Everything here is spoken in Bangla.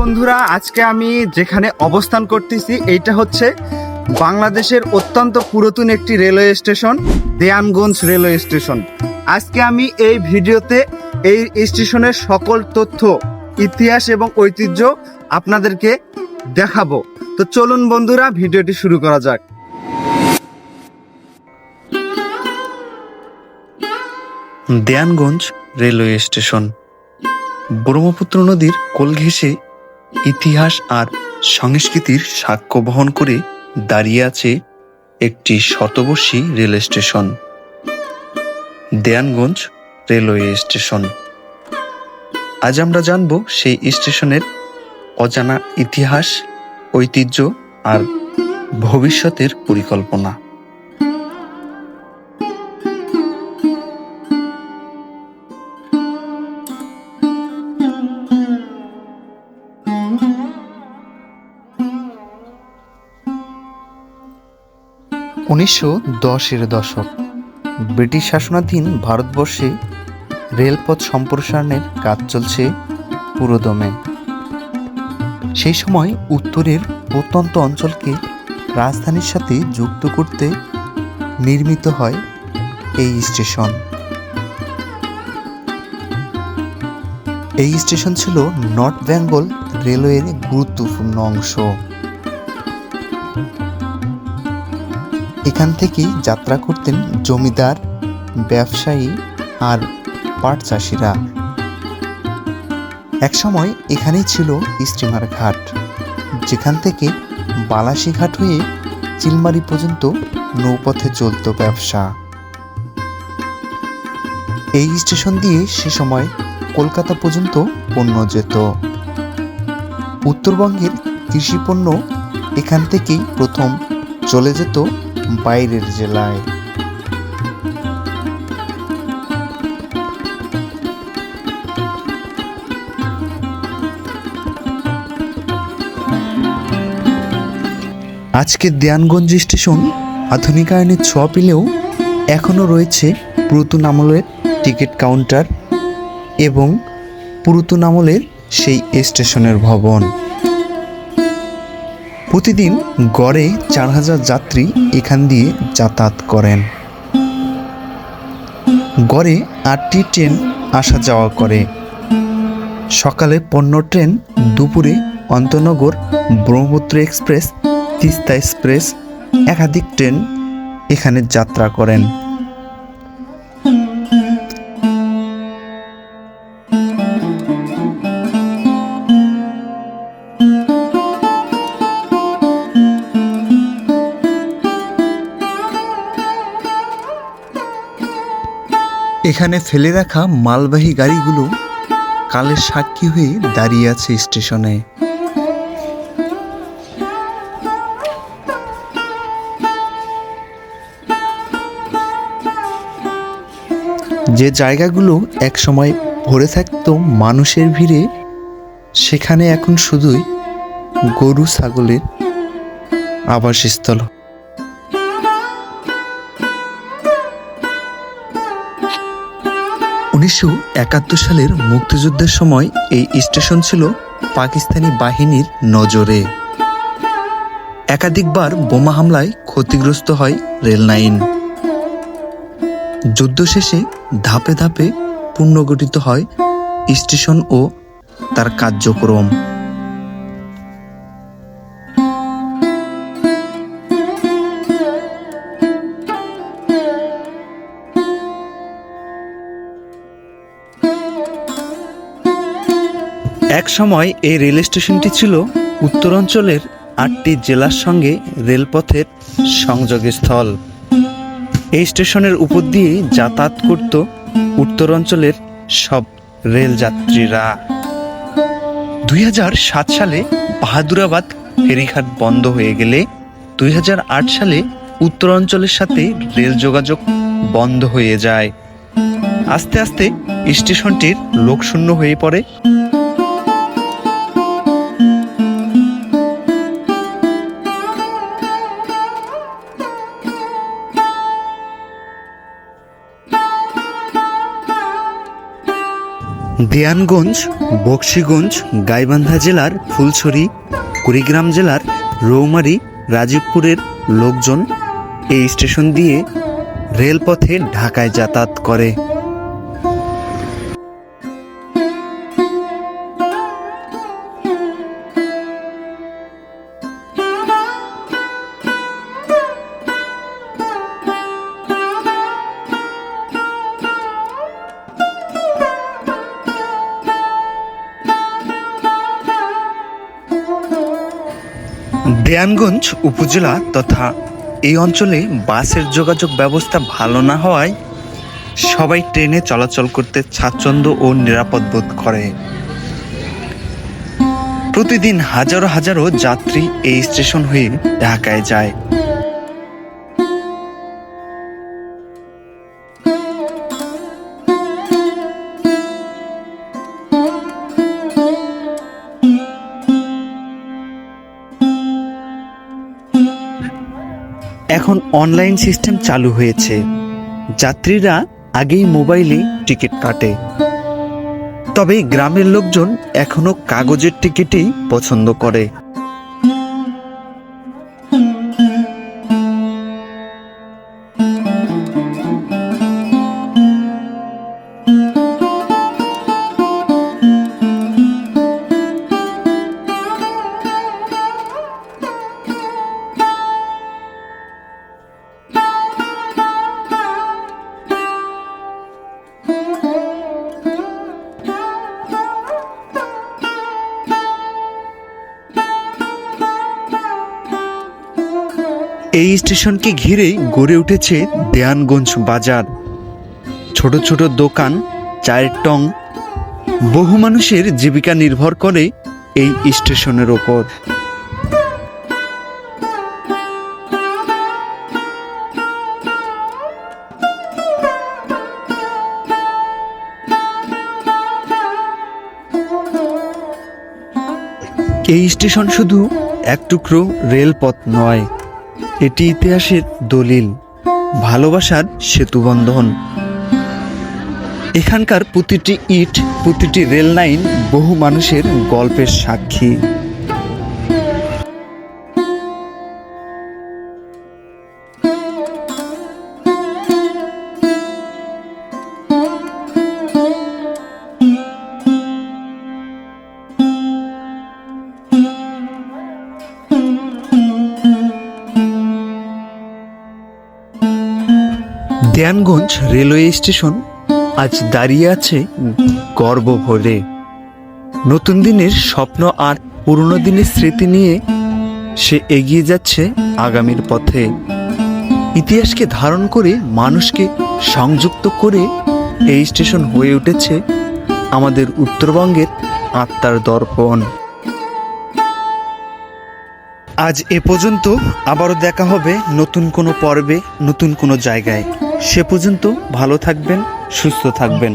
বন্ধুরা, আজকে আমি যেখানে অবস্থান করতেছি, এইটা হচ্ছে বাংলাদেশের অত্যন্ত পুরাতন একটি railway station, Dewanganj railway station. আজকে আমি এই ভিডিওতে এই স্টেশনের সকল তথ্য, ইতিহাস এবং ঐতিহ্য আপনাদেরকে দেখাবো। তো চলুন বন্ধুরা, ভিডিওটি শুরু করা যাক। Dewanganj railway station. ব্রহ্মপুত্র নদীর কোল ঘেঁষে ইতিহাস আর সংস্কৃতির সাক্ষ্য বহন করে দাঁড়িয়ে আছে একটি শতবর্ষী rail station, Dewanganj railway station. আজ আমরা জানব সেই স্টেশনের অজানা ইতিহাস, ঐতিহ্য আর ভবিষ্যতের পরিকল্পনা। উনিশশো দশের দশক। ব্রিটিশ শাসনাধীন ভারতবর্ষে রেলপথ সম্প্রসারণের কাজ চলছে পুরোদমে। সেই সময় উত্তরের প্রত্যন্ত অঞ্চলকে রাজধানীর সাথে যুক্ত করতে নির্মিত হয় এই স্টেশন। এই স্টেশন ছিল নর্থ বেঙ্গল রেলওয়ের গুরুত্বপূর্ণ অংশ। এখান থেকেই যাত্রা করতেন জমিদার, ব্যবসায়ী আর পাট চাষিরা। একসময় এখানেই ছিল স্টিমার ঘাট, যেখান থেকে বালাসি ঘাট হয়ে চিলমারি পর্যন্ত নৌপথে চলত ব্যবসা। এই স্টেশন দিয়ে সে সময় কলকাতা পর্যন্ত পণ্য যেত। উত্তরবঙ্গের কৃষিপণ্য এখান থেকেই প্রথম চলে যেত বাইরের জেলায়। আজকের দেয়ানগঞ্জ স্টেশন আধুনিকায়নের ছোঁয়া পেলেও এখনও রয়েছে পুরাতন আমলের টিকিট কাউন্টার এবং পুরাতন আমলের সেই স্টেশনের ভবন। প্রতিদিন গড়ে চার হাজার যাত্রী এখান দিয়ে যাতায়াত করেন। গড়ে আটটি ট্রেন আসা যাওয়া করে। সকালে পণ্য ট্রেন দুপুরে অন্তনগর, ব্রহ্মপুত্র এক্সপ্রেস, তিস্তা এক্সপ্রেস একাধিক ট্রেন এখানে যাত্রা করেন। এখানে ফেলে রাখা মালবাহী গাড়িগুলো কালের সাক্ষী হয়ে দাঁড়িয়ে আছে স্টেশনে। যে জায়গাগুলো একসময় ভরে থাকতো মানুষের ভিড়ে, সেখানে এখন শুধুই গরু, ছাগলের আবাসস্থল। উনিশশো একাত্তর সালের মুক্তিযুদ্ধের সময় এই স্টেশন ছিল পাকিস্তানি বাহিনীর নজরে। একাধিকবার বোমা হামলায় ক্ষতিগ্রস্ত হয় রেল লাইন। যুদ্ধ শেষে ধাপে ধাপে পুনর্গঠিত হয় স্টেশন ও তার কার্যক্রম। এক সময় এই রেল স্টেশনটি ছিল উত্তরাঞ্চলের আটটি জেলার সঙ্গে রেলপথের সংযোগস্থল। এই স্টেশনের উপর দিয়ে যাতায়াত করত উত্তরাঞ্চলের সব রেল যাত্রীরা। দুই সালে বাহাদুরাবাদ ফেরিঘাট বন্ধ হয়ে গেলে দুই হাজার আট সালে উত্তরাঞ্চলের সাথে রেল যোগাযোগ বন্ধ হয়ে যায়। আস্তে আস্তে স্টেশনটির লোকশূন্য হয়ে পড়ে। দেয়ানগঞ্জ, বক্সিগঞ্জ, গাইবান্ধা জেলার ফুলছড়ি, কুড়িগ্রাম জেলার রৌমারি, রাজীবপুরের লোকজন এই স্টেশন দিয়ে রেলপথে ঢাকায় যাতায়াত করে। দেয়ানগঞ্জ উপজেলা তথা এই অঞ্চলে বাসের যোগাযোগ ব্যবস্থা ভালো না হওয়ায় সবাই ট্রেনে চলাচল করতে স্বাচ্ছন্দ্য ও নিরাপদ বোধ করে। প্রতিদিন হাজারো হাজারো যাত্রী এই স্টেশন হয়ে ঢাকায় যায়। এখন অনলাইন সিস্টেম চালু হয়েছে। যাত্রীরা আগেই মোবাইলে টিকিট কাটে। তবে গ্রামের লোকজন এখনও কাগজের টিকিটই পছন্দ করে। এই স্টেশনকে ঘিরেই গড়ে উঠেছে দেয়ানগঞ্জ বাজার। ছোট ছোট দোকান, চায়ের টং। বহু মানুষের জীবিকা নির্ভর করে এই স্টেশনের ওপর। এই স্টেশন শুধু এক টুকরো রেলপথ নয় এটি ইতিহাসের দলিল, ভালোবাসার সেতুবন্ধন। এখানকার প্রতিটি ইট, প্রতিটি রেল লাইন বহু মানুষের গল্পের সাক্ষী। দেয়ানগঞ্জ রেলওয়ে স্টেশন আজ দাঁড়িয়ে আছে গর্ব ভরে। নতুন দিনের স্বপ্ন আর পুরনো দিনের স্মৃতি নিয়ে সে এগিয়ে যাচ্ছে আগামীর পথে। ইতিহাসকে ধারণ করে, মানুষকে সংযুক্ত করে এই স্টেশন হয়ে উঠেছে আমাদের উত্তরবঙ্গের আত্মার দর্পণ। আজ এ পর্যন্ত আবারও দেখা হবে নতুন কোনো পর্বে, নতুন কোনো জায়গায়। সে পর্যন্ত ভালো থাকবেন সুস্থ থাকবেন।